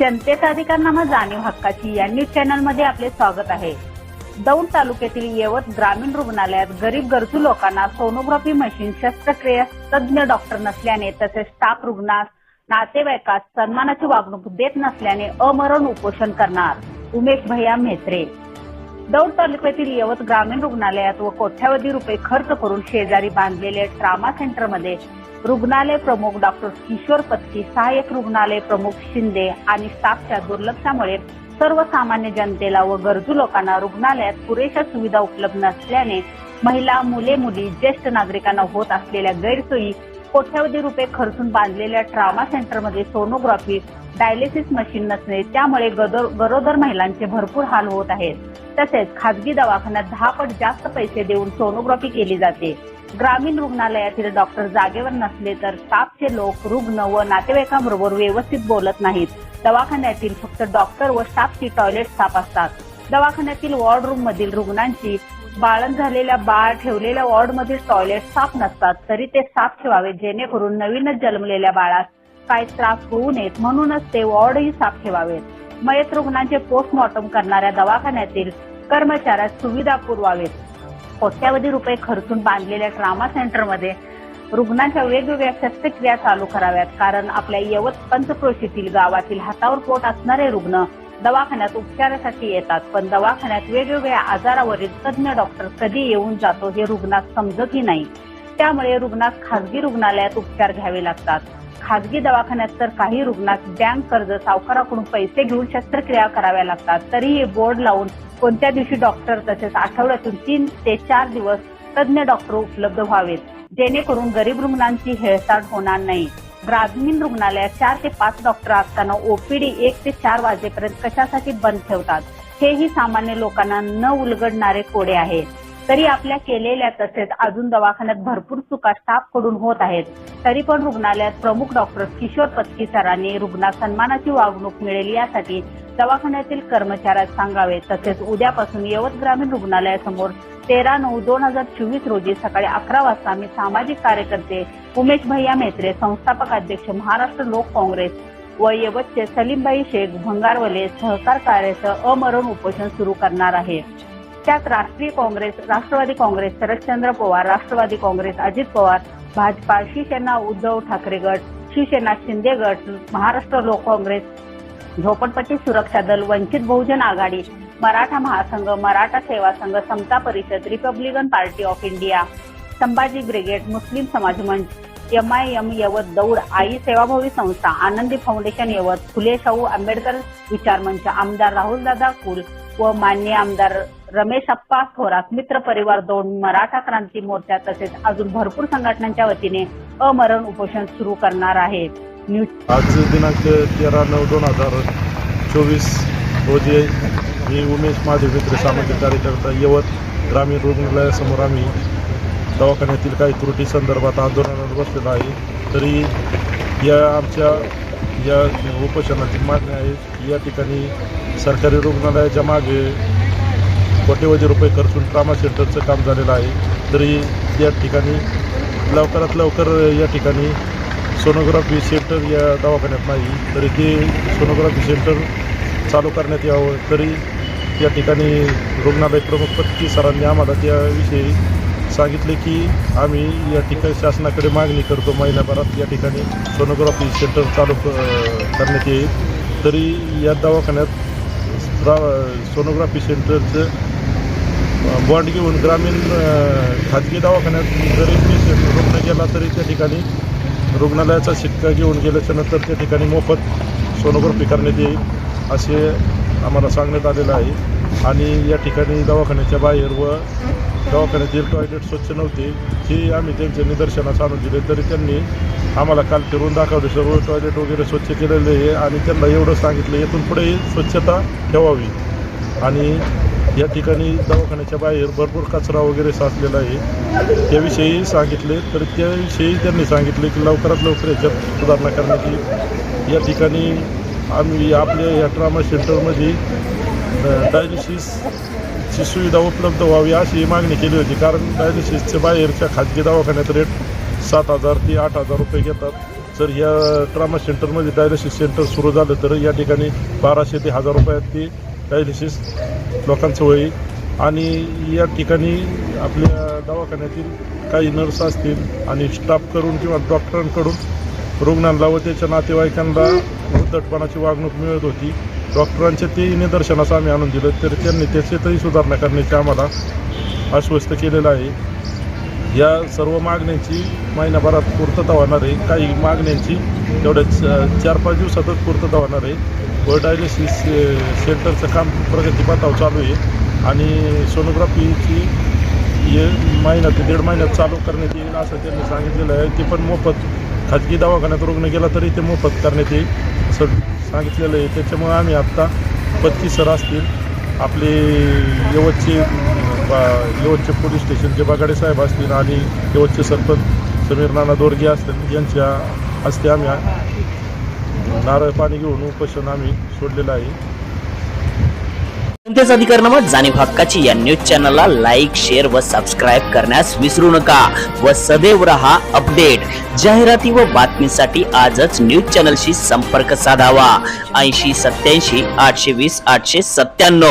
जनतेचा अधिकारनामा जाणीव हक्काची या न्यूज चॅनलमध्ये आपले स्वागत आहे. दौंड तालुक्यातील येवत ग्रामीण रुग्णालयात गरीब गरजू लोकांना सोनोग्राफी मशीन शस्त्रक्रिया तज्ज्ञ डॉक्टर नसल्याने तसेच स्टाफ रुग्णास नातेवाईकास सन्मानाची वागणूक देत नसल्याने अमरण उपोषण करणार उमेश भैया म्हेत्रे. दौंड तालुक्यातील यवत ग्रामीण रुग्णालयात व कोट्यावधी रुपये खर्च करून शेजारी बांधलेले ट्रामा सेंटरमध्ये रुग्णालय प्रमुख डॉक्टर किशोर पत्की सहाय्यक रुग्णालय प्रमुख शिंदे आणि स्टाफच्या दुर्लक्षामुळे सर्वसामान्य जनतेला व गरजू लोकांना रुग्णालयात पुरेशा सुविधा उपलब्ध नसल्याने महिला मुले मुली ज्येष्ठ नागरिकांना होत असलेल्या गैरसोयी कोट्यावधी रुपये खर्चून बांधलेल्या ट्रामा सेंटरमध्ये सोनोग्राफी डायलिसिस मशीन नसणे त्यामुळे गरोदर महिलांचे भरपूर हाल होत आहेत. तसेच खासगी दवाखान्यात दहा पट जास्त पैसे देऊन सोनोग्राफी केली जाते. ग्रामीण रुग्णालयातील डॉक्टर जागेवर नसले तर स्टाफचे लोक रुग्ण व नातेवाईकांबरोबर व्यवस्थित बोलत नाहीत. दवाखान्यातील फक्त डॉक्टर व स्टाफची टॉयलेट साफ असतात. दवाखान्यातील वॉर्ड रूम मधील रुग्णांची बाळण झालेल्या बाळ ठेवलेल्या वॉर्ड मधील टॉयलेट साफ नसतात तरी ते साफ ठेवावे जेणेकरून नवीनच जन्मलेल्या बाळास काय त्रास होऊ नयेत म्हणूनच ते वॉर्डही साफ ठेवावेत. मयत रुग्णांचे पोस्टमॉर्टम करणाऱ्या दवाखान्यातील कर्मचाऱ्यास सुविधा पुरवावेत. कोट्यावधी रुपये खर्चून बांधलेल्या ट्रामा सेंटरमध्ये रुग्णांच्या वेगवेगळ्या शस्त्रक्रिया चालू कराव्यात. कारण आपल्या यवत पंचक्रोशीतील गावातील हातावर पोट असणारे रुग्ण दवाखान्यात उपचारासाठी येतात. पण दवाखान्यात वेगवेगळ्या आजारावरील तज्ज्ञ डॉक्टर कधी येऊन जातो हे रुग्णास समजतही नाही. त्यामुळे रुग्णास खासगी रुग्णालयात उपचार घ्यावे लागतात. खासगी दवाखान्यात तर काही रुग्णात बँक कर्ज सावकाराकडून पैसे घेऊन शस्त्रक्रिया कराव्या लागतात. तरीही बोर्ड लावून कोणत्या दिवशी डॉक्टर तसेच आठवड्यातून तीन ते चार दिवस तज्ज्ञ डॉक्टर उपलब्ध व्हावेत? जेणेकरून गरीब रुग्णांची हेळसाड होणार नाही. ग्रामीण रुग्णालयात चार ते पाच डॉक्टर असताना ओपीडी एक ते चार वाजेपर्यंत कशासाठी बंद ठेवतात? हेही सामान्य लोकांना न उलगडणारे कोडे आहे तरी आपल्या केलेल्या तसेच अजून दवाखान्यात भरपूर चुका स्टाफकडून होत आहेत. तरी पण रुग्णालयात प्रमुख डॉक्टर किशोर पत्की सरांनी रुग्णास सन्मानाची वागणूक मिळेल यासाठी दवाखान्यातील कर्मचाऱ्यास सांगावे. तसेच उद्यापासून यवत ग्रामीण रुग्णालयासमोर तेरा नऊ दोन हजार चोवीस रोजी सकाळी अकरा वाजता आम्ही सामाजिक कार्यकर्ते उमेश भैया मेत्रे संस्थापक अध्यक्ष महाराष्ट्र लोक काँग्रेस व यवतचे सलीमबाई शेख भंगारवले सहकार कार्याचं अमरण उपोषण सुरू करणार आहे. त्यात राष्ट्रीय काँग्रेस राष्ट्रवादी काँग्रेस शरदचंद्र पवार राष्ट्रवादी काँग्रेस अजित पवार भाजपा शिवसेना उद्धव ठाकरे गट शिवसेना शिंदे गट महाराष्ट्र लोक काँग्रेस झोपडपट्टी सुरक्षा दल वंचित बहुजन आघाडी मराठा महासंघ Maratha Seva Sangh Samata Parishad Republican Party of India Sambhaji Brigade Muslim Samaj Manch M I am यवत दौड आई सेवाभावी संस्था आनंदी फाउंडेशन यवत फुले शाहू आंबेडकर विचार मंच आमदार राहुलदादा कुल व मान्य आमदार रमेश अप्पा थोरात मित्र परिवार दोन मराठा क्रांती मोर्चा तसेच अजून भरपूर संघटनांच्या वतीने अमरण उपोषण सुरू करणार आहे आज दिनांक तेरा नऊ दोन हजार चोवीस रोजी मी उमेश महादेव मित्र सामाजिक कार्यकर्ता यवत ग्रामीण रुग्णालयासमोर आम्ही दवाखान्यातील काही त्रुटी संदर्भात आंदोलनात बसलेलो आहे. तरी या आमच्या या उपोषणाची मागणी आहे या ठिकाणी सरकारी रुग्णालयाच्या मागे कोट्यवधी रुपये खर्चून ट्रामा सेंटरचं काम झालेलं आहे. तरी या ठिकाणी लवकरात लवकर या ठिकाणी सोनोग्राफी सेंटर या दवाखान्यात नाही तरी ते सोनोग्राफी सेंटर चालू करण्यात यावं. तरी या ठिकाणी रुग्णालय प्रमुख पत्की सरांनी आम्हाला त्याविषयी सांगितले की आम्ही या ठिकाणी शासनाकडे मागणी करतो महिन्याभरात या ठिकाणी सोनोग्राफी सेंटर चालू क- करण्यात येईल. तरी या दवाखान्यात सोनोग्राफी सेंटरचं बॉन्ड घेऊन ग्रामीण खाजगी दवाखान्यात जरी पेशंट रुग्ण गेला तरी त्या ठिकाणी रुग्णालयाचा शिक्का घेऊन गेल्याच्यानंतर त्या ठिकाणी मोफत सोनोग्राफी करण्यात येईल असे आम्हाला सांगण्यात आलेलं आहे. आणि या ठिकाणी दवाखान्याच्या बाहेर व दवाखान्यातील टॉयलेट स्वच्छ नव्हते हे आम्ही त्यांच्या निदर्शनास आणून दिले तरी त्यांनी आम्हाला काल फिरून दाखवले सर्व टॉयलेट वगैरे स्वच्छ केलेले आहे आणि त्यांना एवढं सांगितलं इथून पुढेही स्वच्छता ठेवावी. आणि या ठिकाणी दवाखान्याच्या बाहेर भरपूर कचरा वगैरे साचलेला आहे. त्याविषयी सांगितले तर त्याविषयी त्यांनी सांगितले की लवकरात लवकर याच्यात सुधारणा करण्यात येईल. या ठिकाणी आम्ही आपल्या या ट्रामा सेंटरमध्ये डायलिसिसची सुविधा उपलब्ध व्हावी अशी मागणी केली होती. कारण डायलिसिसच्या बाहेरच्या खाजगी दवाखान्यात रेट सात हजार ते आठ हजार रुपये घेतात. जर या ट्रामा सेंटरमध्ये डायलिसिस सेंटर सुरू झालं तर या ठिकाणी बाराशे ते हजार रुपयात ते डायलिसिस लोकांचं होईल आणि या ठिकाणी आपल्या दवाखान्यातील काही नर्स असतील आणि स्टाफ करून किंवा डॉक्टरांकडून रुग्णांना व त्याच्या नातेवाईकांना उद्धटपणाची वागणूक मिळत होती. डॉक्टरांच्या ते निदर्शनास आम्ही आणून दिलं तर त्यांनी त्याच्यातही सुधारणा करण्याचे आम्हाला आश्वस्त केलेलं आहे. या सर्व मागण्यांची महिनाभरात पूर्तता होणार आहे. काही मागण्यांची एवढ्या चार पाच दिवसातच पूर्तता होणार आहे. व डायलिसिस सेंटरचं काम प्रगतीपथावर चालू आहे. आणि सोनोग्राफीची ये महिन्यात दीड महिन्यात चालू करण्यात येईल असं त्यांनी सांगितलेलं आहे. ते पण मोफत खाजगी दवाखान्यात रुग्ण गेला तरी ते मोफत करण्यात येईल असं सांगितलेलं आहे. त्याच्यामुळे आम्ही आत्ता पत्की सर असतील. आपले यवतचे बा- यवतचे पोलीस स्टेशनचे बागाडे साहेब असतील आणि यवतचे सरपंच समीर नाना दोरगे असतील यांच्या हस्ते आम्ही नारळ पाणी घेऊन उपोषण आम्ही सोडलेलं आहे. जनतेच अधिकारनामा जाणीव हक्काची या न्यूज चॅनलला लाईक शेअर व सबस्क्राईब करण्यास विसरू नका व सदैव रहा अपडेट जाहिराती व बातमीसाठी आजच न्यूज चॅनलशी संपर्क साधावा. ऐंशी सत्याऐंशी आठशे वीस आठशे सत्त्याण्णव.